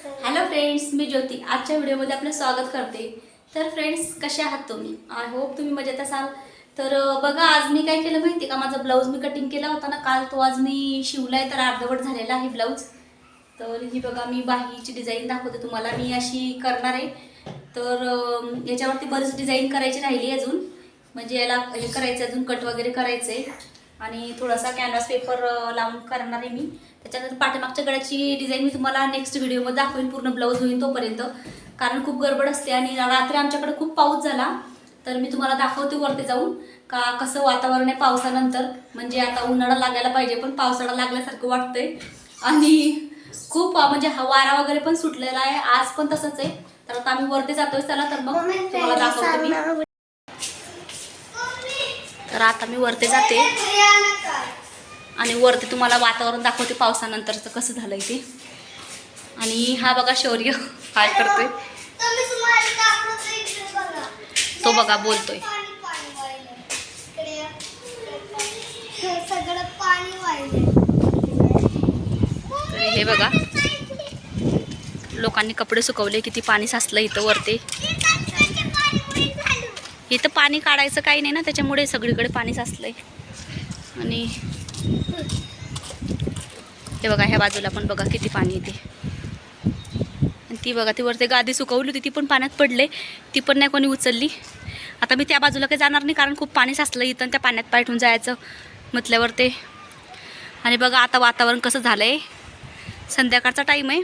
Hello friends मी ज्योती. आजच्या व्हिडिओमध्ये आपलं स्वागत करते. तर फ्रेंड्स कसे आहात तुम्ही? आय होप तुम्ही मजेत असाल. तर बघा आज मी काय केलं माहिती का? माझा ब्लाऊज मी कटिंग केला होता ना काल. तो आज मी शिवलाय तर अर्धवट झालेला आहे ब्लाऊज तर ही बघा मी बाहीची डिझाईन दाखवते तुम्हाला. मी अशी करणार आहे. तर याच्यावरती बरीच डिझाईन करायची राहिली अजून. म्हणजे याला हे करायचं अजून कट वगैरे करायचं आहे आणि थोडासा कॅनव्हास पेपर लावून करणार आहे मी. त्याच्यानंतर पाठीमागच्या गळ्याची डिझाईन मी तुम्हाला नेक्स्ट व्हिडिओमध्ये दाखवेन पूर्ण ब्लाऊज होईल तोपर्यंत. कारण खूप गडबड असते आणि रात्री आमच्याकडे खूप पाऊस झाला तर मी तुम्हाला दाखवते वरती जाऊन का कसं वातावरण आहे पावसानंतर. म्हणजे आता उन्हाळा लागायला पाहिजे पण पावसाळा लागल्यासारखं वाटतंय. आणि खूप म्हणजे वारा वगैरे पण सुटलेला आहे. आज पण तसंच आहे. तर आता आम्ही वरती जातोय चला तर मग तुम्हाला दाखवते मी. तर आता मी वरती जाते. आणि वरती तुम्हाला वातावरण दाखवते पावसानंतरचं कसं झालंय ते. आणि हा बघा शौर्य काय करतोय. तो बघा बोलतोय. हे बघा. लोकांनी कपडे सुकवले किती पाणी साचलं इथं वरती. इथं पाणी काढायचं काही नाही ना त्याच्यामुळे सगळीकडे पाणी साचलंय. आणि हे बघा ह्या बाजूला पण बघा किती पाणी येते. आणि ती बघा ती वरती गादी सुकवली होती ती पण पाण्यात पडले. ती पण नाही कोणी उचलली. आता मी त्या बाजूला काही जाणार नाही कारण खूप पाणी साचलं इथं आणि त्या पाण्यात पाठवून जायचं म्हटल्यावर ते. आणि बघा आता वातावरण कसं झालं आहे संध्याकाळचा टाईम आहे.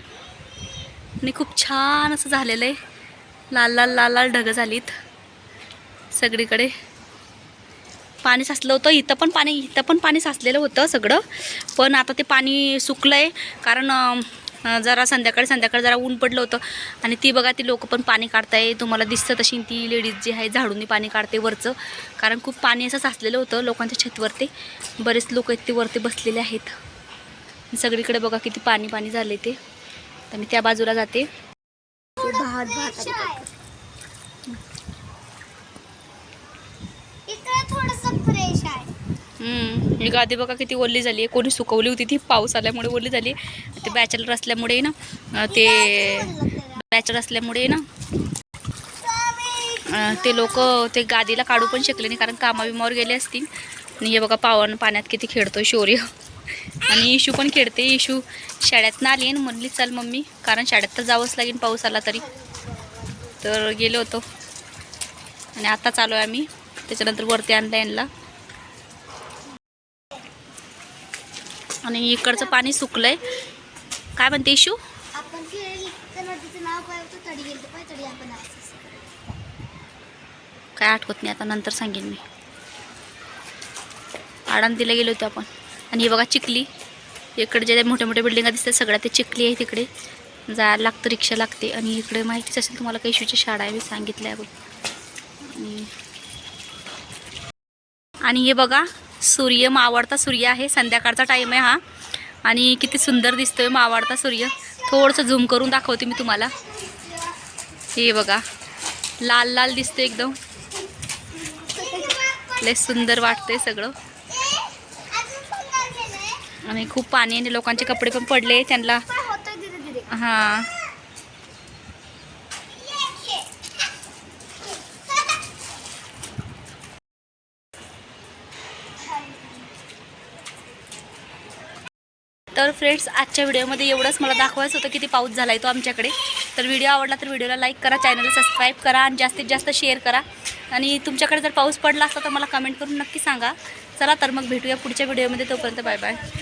आणि खूप छान असं झालेलं आहे. लाल लाल लाल लाल ढगं झालीत. सगळीकडे. पाणी साचलं होतं इथं पण पाणी इथं पण पाणी साचलेलं होतं सगळं. पण आता ते पाणी सुकलं आहे कारण जरा संध्याकाळी संध्याकाळी जरा ऊन पडलं होतं. आणि ती बघा ती लोक पण पाणी काढताय. तुम्हाला दिसतं तशी ती लेडीज जी आहे झाडून पाणी काढते वरचं. कारण खूप पाणी असं साचलेलं होतं लोकांच्या छतवरती. बरेच लोक आहेत ते वरती बसलेले आहेत. सगळीकडे बघा किती पाणी पाणी झाले ते. तर मी त्या बाजूला जाते. भात भात इकडे थोडस फ्रेश आहे हम्म, ही गादी बघा किती ओली झाली आहे. कोणी सुकवली होती ती. पाऊस आल्यामुळे ओली झाली ते बॅचलर असल्यामुळे ना ते बॅचलर असल्यामुळे ना ते लोक ते गादीला काढू पण शकले नाही कारण कामाविमावर गेले असतील. आणि हे बघा पावन पाण्यात किती खेळतो शौर्य. आणि इशू पण खेळते. इशू शाळेतनं आली आणि म्हणली चल मम्मी कारण शाळेत तर जावंच लागेल पाऊस आला तरी. तर गेलो होतो. आणि आता चालू आहे आम्ही. त्याच्यानंतर वरती आणलं यांना. आणि इकडचं पाणी सुकलंय. काय म्हणते इशू? आपण खेळ त्या नदीचं नाव काय होतं? तडी गेलं पाय तडी आपण काय आठवत नाही आता नंतर सांगेन मी. आळंदीला गेलो होतो आपण. आणि हे बघा चिखली. इकडे जे मोठ्या मोठ्या बिल्डिंगा दिसतात सगळ्या ते चिखली आहे तिकडे. जायला लागतं रिक्षा लागते. आणि इकडे माहितीच असेल तुम्हाला काही इशूची शाळा आहे मी सांगितलं आहे आणि आणि हे बघा सूर्य मावळता सूर्य आहे. संध्याकाळचा टाईम आहे हा. आणि किती सुंदर दिसतोय मावळता सूर्य. थोडंसं झूम करून दाखवते मी तुम्हाला. हे बघा लाल लाल दिसते एकदम. लय सुंदर वाटतंय सगळं. आणि खूप पाणी आणि लोकांचे कपडे पण पडले. त्यांना हां. तर फ्रेंड्स आजच्या व्हिडिओमध्ये एवढंच. मला दाखवायचं होतं किती पाऊस झाला आहे तो आमच्याकडे. तर व्हिडिओ आवडला तर व्हिडिओला लाईक करा चॅनलला सबस्क्राईब करा आणि जास्तीत जास्त शेअर करा. आणि तुमच्याकडे जर पाऊस पडला असता तर मला कमेंट करून नक्की सांगा. चला तर मग भेटूया पुढच्या व्हिडिओमध्ये. तोपर्यंत बाय बाय